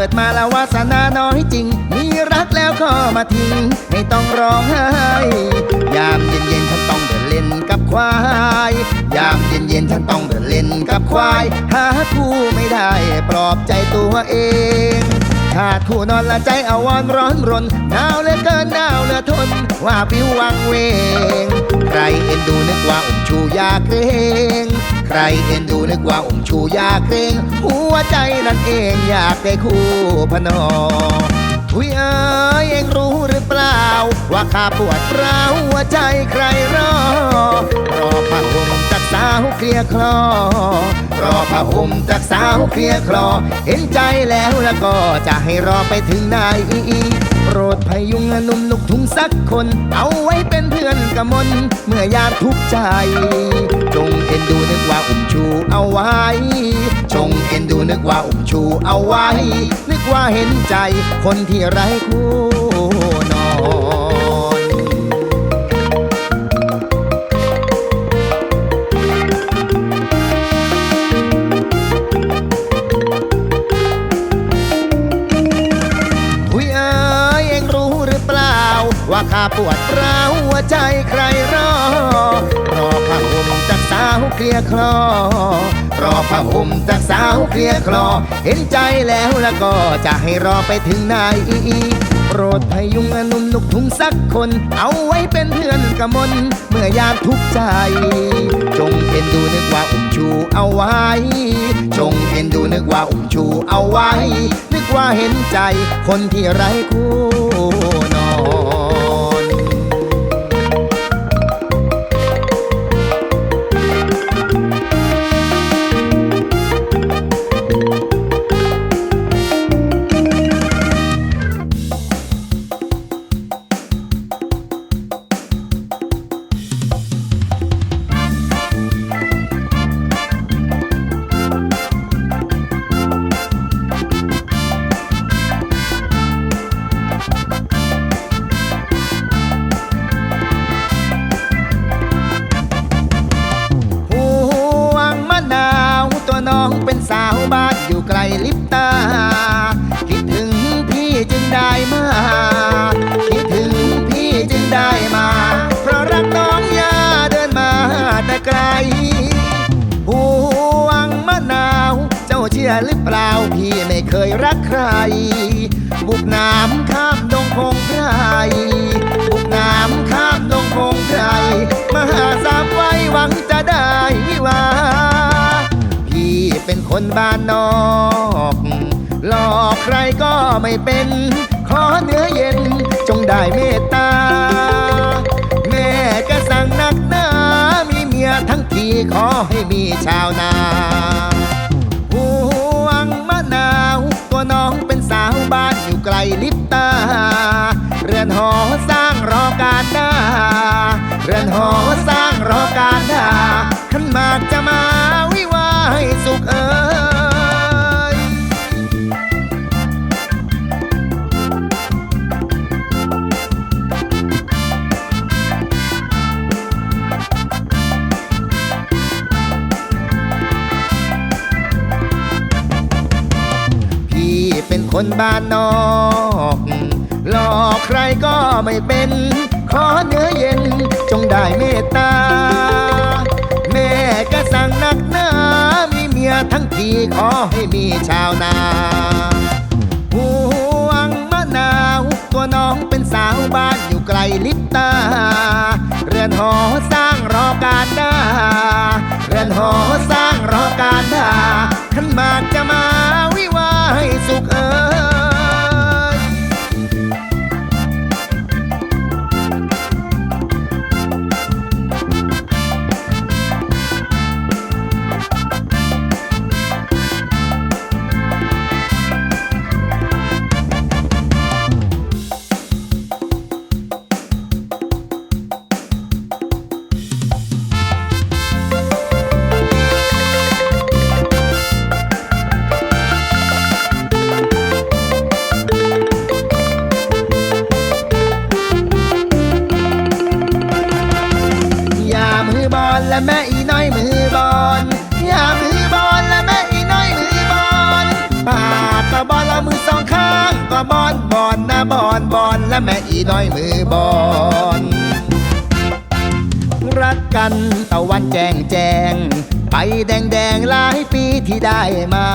กิดมาแล้ววาสนาน้อยจริง มีรักแล้วก็มาทิ้ง ไม่ต้องร้องไห้ ยามเย็นๆฉันต้องเดินเล่นกับควาย ยามเย็นๆฉันต้องเดินเล่นกับควาย หาคู่ไม่ได้ปลอบใจตัวเองขาดคู่นอนละใจเอาวอนร้อนรนหนาวเหลือเกินหนาวเหลือทน ว่าวิววังเวง ใครเอ็นดูนึกว่าอมชูยาเกรง ใครเอ็นดูนึกว่าอมชูยาเกรงหัวใจนั่นเองอยากได้คู่พนอทุยเอ้ยเองรู้หรือเปล่า ว่าข้าปวดร้าวหัวใจใครรอ รอผ้าห่มจากสาวเคลียคลอ รอผ้าห่มจากสาวเคลียคลอ เห็นใจแล้วแล้วก็จะให้รอไปถึงไหน โปรดพยุงหนุ่มลุกทุงสักคน เอาไว้เป็นเพื่อนกำมลเมื่อยามทุกข์ใจ จงเอ็นดูนึกว่าอุ้มชูเอาไว้ จงเอ็นดูนึกว่าอุ้มชูเอาไว้ นึกว่าเห็นใจคนที่ไร้คู่นอน ปวดร้าวหัวใจใครรอ รอผ้าห่มจากสาวเคลียคลอ รอผ้าห่มจากสาวเคลียคลอ เห็นใจแล้วแล้วก็จะให้รอไปถึงไหนโปรดพยุงหนุ่มนุกทุ่งสักคน เอาไว้เป็นเพื่อนกมลเมื่อยามทุกข์ใจ จงเอ็นดูนึกว่าอุ้มชูเอาไว้ จงเอ็นดูนึกว่าอุ้มชูเอาไว้ นึกว่าเห็นใจคนที่ไร้คู่ ลลิบตา คิดถึงพี่จึงได้มา คิดถึงพี่จึงได้มา เพราะรักน้องยาเดินมาแต่ไกลห่วงมะนาว เจ้าเชื่อหรือเปล่าพี่ไม่เคยรักใคร บุกน้ำข้ามดงพงไพรบุกน้ำข้ามดงพงไพรมาหาสามไว้หวังจะได้วิวา พี่เป็นคนบ้านนอก อกใครก็ไม่เป็น ขอเนื้อเย็นจงได้เมตตา แม่ก็สั่งนักหนามีเมียทั้งทีขอให้มีชาวนาห่วงมะนาวตัวน้องเป็นสาวบ้านอยู่ไกลลิบตา เรือนหอสร้างรอการดาเรือนหอส คนบ้านนอกหลอกใครก็ไม่เป็น ขอเนื้อเย็นจงได้เมตตา แม่ก็สั่งนักหนามีเมียทั้งทีขอให้มีชาวนาห่วงมะนาวตัวน้องเป็นสาวบ้านอยู่ไกลลิบตา เรือนหอสร้างรอการดาเรือนหอสร้างรอการ บอลบอลและแม่อีน้อยมือบอลรักกันตะวันแจงแจงไปแดงแดงหลายปีที่ได้มา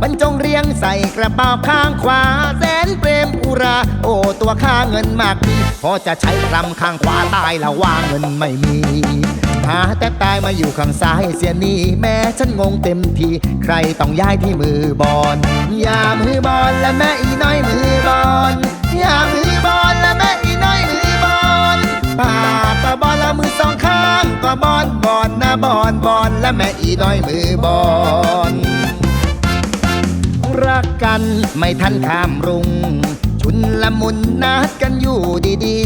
บรรจงเรียงใส่กระเป๋าข้างขวา แสนเปรมอุรา โอ้ตัวค่าเงินมากดีพอจะใช้คำข้างขวาตายแล้วว่าเงินไม่มี หาแต่ตายมาอยู่ข้างซ้ายเสียนี่แม้ฉันงงเต็มที ใครต้องย้ายที่มือบอลอย่ามือบอลและแม่อีน้อยมือบอลอย่ามือบอลและแม่อีน้อยมือบอลปากก็บอลละมือสองข้างก็บอลบอลนะบอลบอลและแม่อีน้อยมือบอลรักกันไม่ทันข้ามรุง ชุนละมุนนัดกันอยู่ดี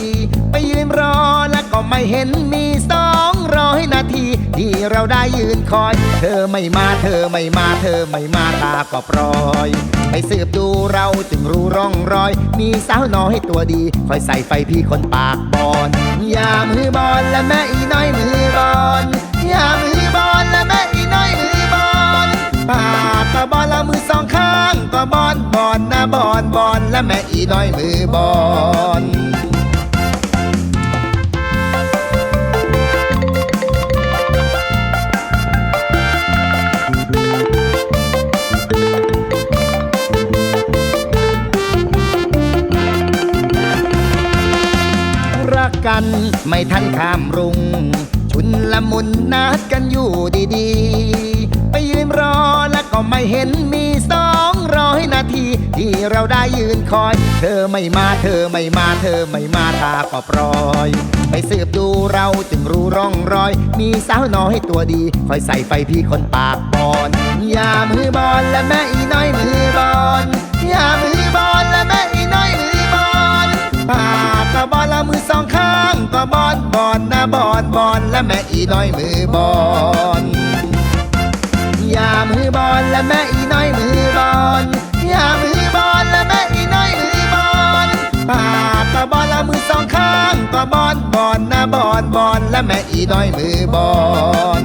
ๆ ไปยืนรอแล้ว ก็ไม่เห็นมีสองร้อยนาที ที่เราได้ยืนคอย เธอไม่มาเธอไม่มาเธอไม่มาตาก็ปล่อย ไปสืบดูเราจึงรู้ร่องรอย มีสาวน้อยตัวดี คอยใส่ไฟพี่คนปากบอลอย่ามือบอลและแม่อีน้อยมือบอลอย่ามือบอลและแม่อีน้อยมือบอลปากก็บอลละมือสองข้างก็บอลบอลนะบอลบอลและแม่อีน้อยมือบอล กัน ไม่ทันข้ามรุง ชุนละมุนนัดกันอยู่ดีๆ ไปยืนรอแล้วก็ไม่เห็นมีสองร้อยนาที ที่เราได้ยืนคอย เธอไม่มาเธอไม่มาเธอไม่มาตาก็ปล่อย ไปสืบดูเราจึงรู้ร่องรอย มีสาวน้อยตัวดี คอยใส่ไฟพี่คนปากบอลอย่ามือบอลและแม่อีน้อยมือบอลอย่ามือ บอนบอนและแม่อีน้อยมือบอลอย่ามือบอลและแม่อีน้อยมือบอลอย่ามือบอลและแม่อีน้อยมือบอลปากก็บอลละมือสองข้างก็บอลบอนนะบอนบอนและแม่อีน้อยมือบอล